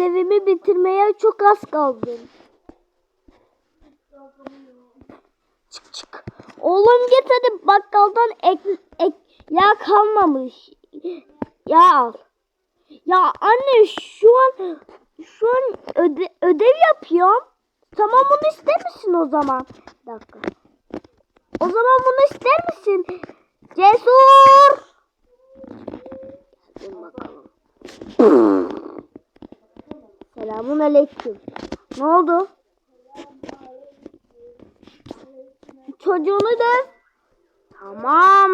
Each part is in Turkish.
Evimi bitirmeye çok az kaldı. Çık çık. Oğlum git hadi bakkaldan ek, ek yağ kalmamış. Yağ al. Ya anne şu an şu an öde, ödev yapıyorum. Tamam bunu ister misin o zaman? Bir dakika. O zaman bunu ister misin? Cesur. Gel bakalım. Selamun aleyküm. Ne oldu? Çocuğunu döv. Tamam.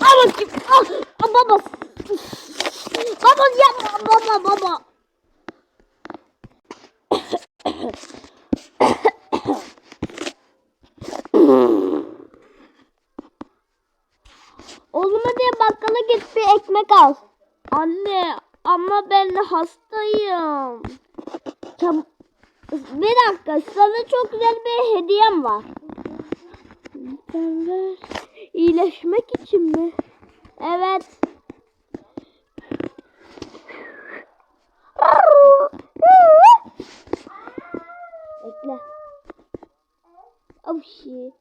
Al bakayım. Al. Al baba. Baba yapma baba baba. Oğluma diye bakkala git bir ekmek al. Anne ama ben hastayım. Çab- bir dakika sana çok güzel bir hediyem var. İyileşmek için mi? Evet. Bekle. Oh shit.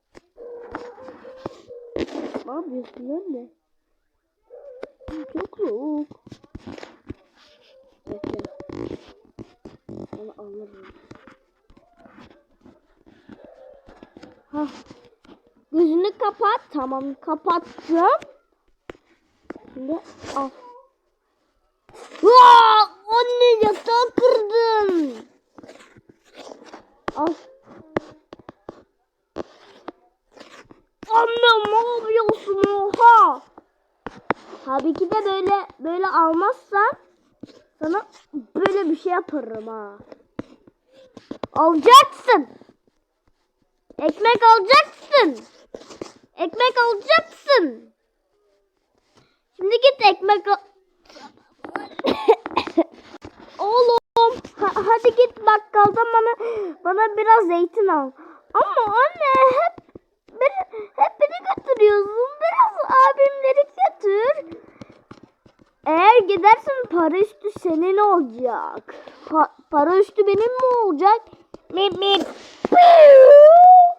Ne yapıyorsun anne? Çok soğuk. Bekle. Hah. Gözünü kapat. Tamam kapattım. Şimdi al. Vaa! Anne yatağı kırdın. Al. Anne ne yapıyorsun oha? Tabii ki de böyle böyle almazsan sana böyle bir şey yaparım ha. Alacaksın. Ekmek alacaksın. Ekmek alacaksın. Şimdi git ekmek al. Oğlum ha- hadi git bakkaldan bana bana biraz zeytin al. Ama anne hep beni, hep beni götürüyorsun. Biraz abimleri götür. Eğer gidersen para üstü senin olacak. Pa- para üstü benim mi olacak? Mip mip. Piu!